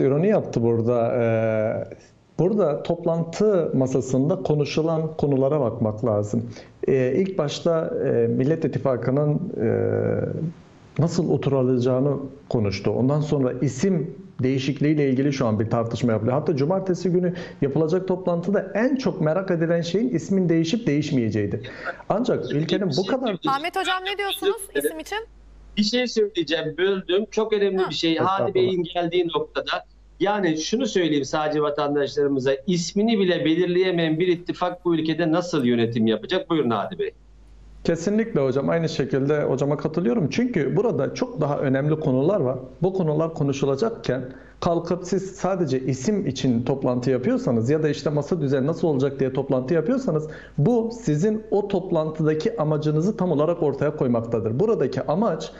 ironi yaptı burada. Ee, burada toplantı masasında konuşulan konulara bakmak lazım. Ee, ilk başta e, Millet İttifakı'nın e, nasıl oturulacağını konuştu. Ondan sonra isim değişikliğiyle ilgili şu an bir tartışma yapılıyor. Hatta cumartesi günü yapılacak toplantıda en çok merak edilen şeyin ismin değişip değişmeyeceğiydi. Ancak ülkenin bu kadar Ahmet Hocam ne diyorsunuz isim için? Bir şey söyleyeceğim, böldüm. Çok önemli Ha. bir şey. Hadi Bey'in geldiği noktada. Yani şunu söyleyeyim sadece vatandaşlarımıza. ismini bile belirleyemeyen bir ittifak bu ülkede nasıl yönetim yapacak? Buyurun Hadi Bey. Kesinlikle hocam aynı şekilde hocama katılıyorum. Çünkü burada çok daha önemli konular var. Bu konular konuşulacakken kalkıp siz sadece isim için toplantı yapıyorsanız ya da işte masa düzeni nasıl olacak diye toplantı yapıyorsanız bu sizin o toplantıdaki amacınızı tam olarak ortaya koymaktadır. Buradaki amaç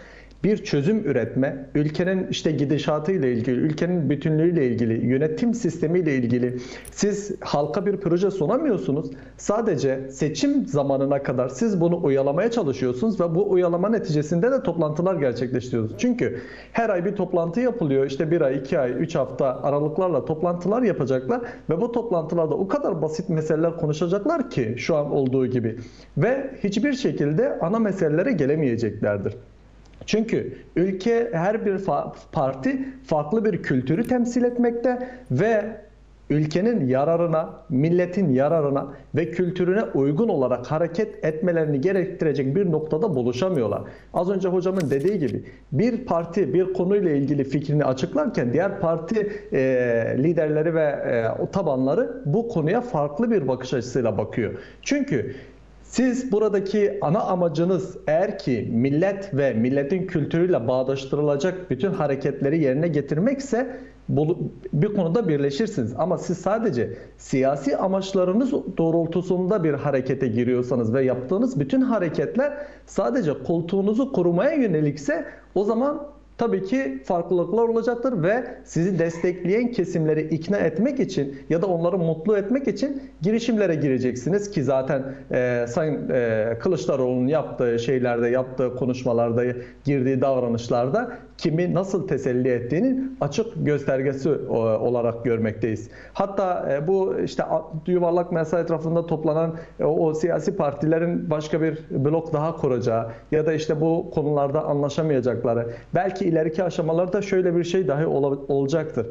bir çözüm üretme, ülkenin işte gidişatı ile ilgili, ülkenin bütünlüğüyle ilgili, yönetim sistemiyle ilgili siz halka bir proje sunamıyorsunuz. Sadece seçim zamanına kadar siz bunu oyalamaya çalışıyorsunuz ve bu oyalama neticesinde de toplantılar gerçekleştiriyorsunuz. Çünkü her ay bir toplantı yapılıyor. İşte bir ay, iki ay, üç hafta aralıklarla toplantılar yapacaklar ve bu toplantılarda o kadar basit meseleler konuşacaklar ki şu an olduğu gibi ve hiçbir şekilde ana meselelere gelemeyeceklerdir. Çünkü ülke her bir fa- parti farklı bir kültürü temsil etmekte ve ülkenin yararına, milletin yararına ve kültürüne uygun olarak hareket etmelerini gerektirecek bir noktada buluşamıyorlar. Az önce hocamın dediği gibi bir parti bir konuyla ilgili fikrini açıklarken diğer parti e, liderleri ve e, tabanları bu konuya farklı bir bakış açısıyla bakıyor. Çünkü siz buradaki ana amacınız eğer ki millet ve milletin kültürüyle bağdaştırılacak bütün hareketleri yerine getirmekse bir konuda birleşirsiniz. Ama siz sadece siyasi amaçlarınız doğrultusunda bir harekete giriyorsanız ve yaptığınız bütün hareketler sadece koltuğunuzu korumaya yönelikse o zaman tabii ki farklılıklar olacaktır ve sizi destekleyen kesimleri ikna etmek için ya da onları mutlu etmek için girişimlere gireceksiniz ki zaten e, Sayın e, Kılıçdaroğlu'nun yaptığı şeylerde, yaptığı konuşmalarda, girdiği davranışlarda kimi nasıl teselli ettiğinin açık göstergesi e, olarak görmekteyiz. Hatta e, bu işte yuvarlak masa etrafında toplanan e, o siyasi partilerin başka bir blok daha kuracağı ya da işte bu konularda anlaşamayacakları belki ileriki aşamalarda şöyle bir şey dahi ola- olacaktır.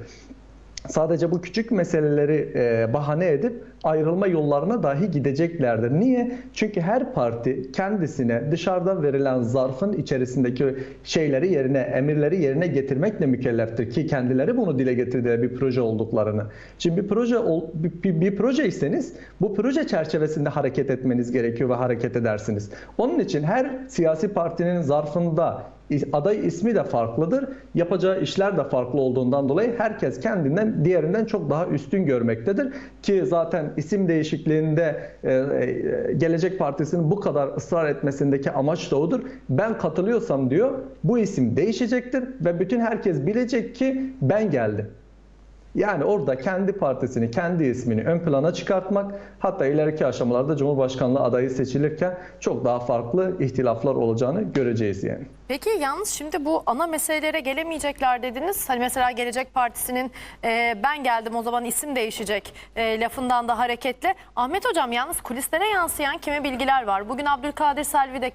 Sadece bu küçük meseleleri e, bahane edip ayrılma yollarına dahi gideceklerdir. Niye? Çünkü her parti kendisine dışarıdan verilen zarfın içerisindeki şeyleri yerine, emirleri yerine getirmekle mükelleftir ki kendileri bunu dile getirdiler bir proje olduklarını. Şimdi bir proje ol- bir, bir projeyseniz bu proje çerçevesinde hareket etmeniz gerekiyor ve hareket edersiniz. Onun için her siyasi partinin zarfında aday ismi de farklıdır. Yapacağı işler de farklı olduğundan dolayı herkes kendinden diğerinden çok daha üstün görmektedir. Ki zaten isim değişikliğinde e, e, Gelecek Partisi'nin bu kadar ısrar etmesindeki amaç da odur. Ben katılıyorsam diyor bu isim değişecektir ve bütün herkes bilecek ki ben geldim. Yani orada kendi partisini, kendi ismini ön plana çıkartmak hatta ileriki aşamalarda Cumhurbaşkanlığı adayı seçilirken çok daha farklı ihtilaflar olacağını göreceğiz yani. Peki yalnız şimdi bu ana meselelere gelemeyecekler dediniz. Hani mesela Gelecek Partisi'nin e, ben geldim o zaman isim değişecek e, lafından da hareketle. Ahmet Hocam yalnız kulislere yansıyan kimi bilgiler var. Bugün Abdülkadir Selvi de